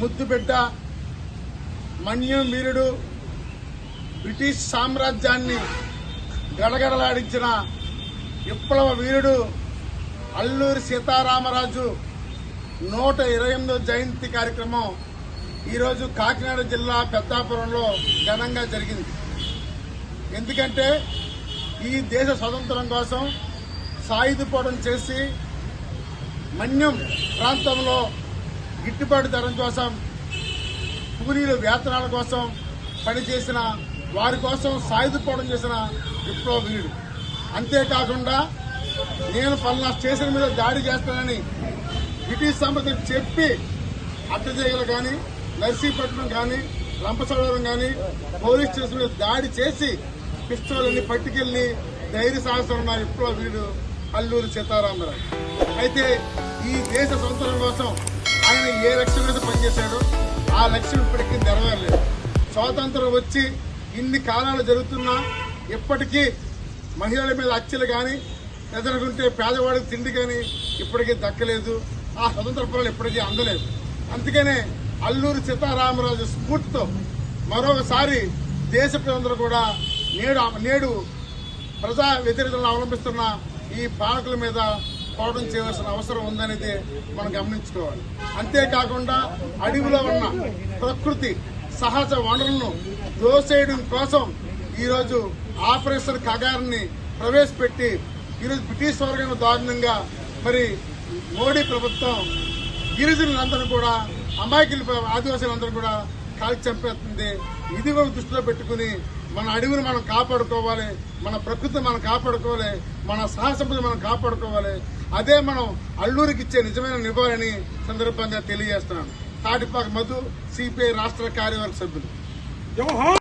ముద్దుబిడ్డ మన్యం వీరుడు బ్రిటిష్ సామ్రాజ్యాన్ని గడగడలాడించిన విప్లవ వీరుడు అల్లూరి సీతారామరాజు నూట ఇరవై ఎనిమిదో జయంతి కార్యక్రమం ఈరోజు కాకినాడ జిల్లా పెద్దాపురంలో ఘనంగా జరిగింది. ఎందుకంటే ఈ దేశ స్వతంత్రం కోసం సాయుధపోవడం చేసి మన్యం ప్రాంతంలో గిట్టుబాటు ధర కోసం కూలీల వేతనాల కోసం పనిచేసిన వారి కోసం సాయుధపోవడం చేసిన విప్లవ వీరుడు. అంతేకాకుండా నేను పలానా స్టేషన్ మీద దాడి చేస్తానని బ్రిటిష్ సంబంధించి చెప్పి అట్టజేగలు కానీ నర్సీపట్నం కానీ రంపచోడవరం కానీ పోలీస్ స్టేషన్ మీద దాడి చేసి పిస్టోళ్ళని పట్టుకెళ్ళి ధైర్య సాహసం ఉన్న విప్లవ వీరుడు అల్లూరి సీతారామరావు. అయితే ఈ దేశ సంవత్సరం కోసం ఆయన ఏ లక్ష్యం మీద పనిచేశాడో ఆ లక్ష్యం ఇప్పటికీ నెరవేరలేదు. స్వాతంత్రం వచ్చి ఇన్ని కాలాలు జరుగుతున్నా ఇప్పటికీ మహిళల మీద హత్యలు కానీ ఎదురుకుంటే పేదవాడికి తిండి కానీ ఇప్పటికీ దక్కలేదు. ఆ స్వతంత్ర ఫలాలు ఇప్పటికీ అందలేదు. అందుకనే అల్లూరి సీతారామరాజు స్ఫూర్తితో మరొకసారి దేశ ప్రజలందరూ కూడా నేడు నేడు ప్రజా వ్యతిరేకలను అవలంబిస్తున్న ఈ పాలకుల మీద పోవడం చేయవలసిన అవసరం ఉందనేది మనం గమనించుకోవాలి. అంతేకాకుండా అడవిలో ఉన్న ప్రకృతి సహజ వనరులను దోసేయడం కోసం ఈరోజు ఆపరేషన్ కగారిని ప్రవేశపెట్టి ఈరోజు బ్రిటిష్ వర్గం దారుణంగా మరి మోడీ ప్రభుత్వం గిరిజనులందరూ కూడా అమాయకులు ఆదివాసులందరూ కూడా కాల్చి చంపేస్తుంది. ఇది కూడా దృష్టిలో పెట్టుకుని మన అడవిని మనం కాపాడుకోవాలి మన ప్రకృతిని మనం కాపాడుకోవాలి మన సహసంపద మనం కాపాడుకోవాలి. అదే మనం అల్లూరికి ఇచ్చే నిజమైన నివారణని సందర్భంగా తెలియజేస్తున్నాను. తాటిపాక మధు సిపిఐ రాష్ట్ర కార్యవర్గ సభ్యులు. జవహర్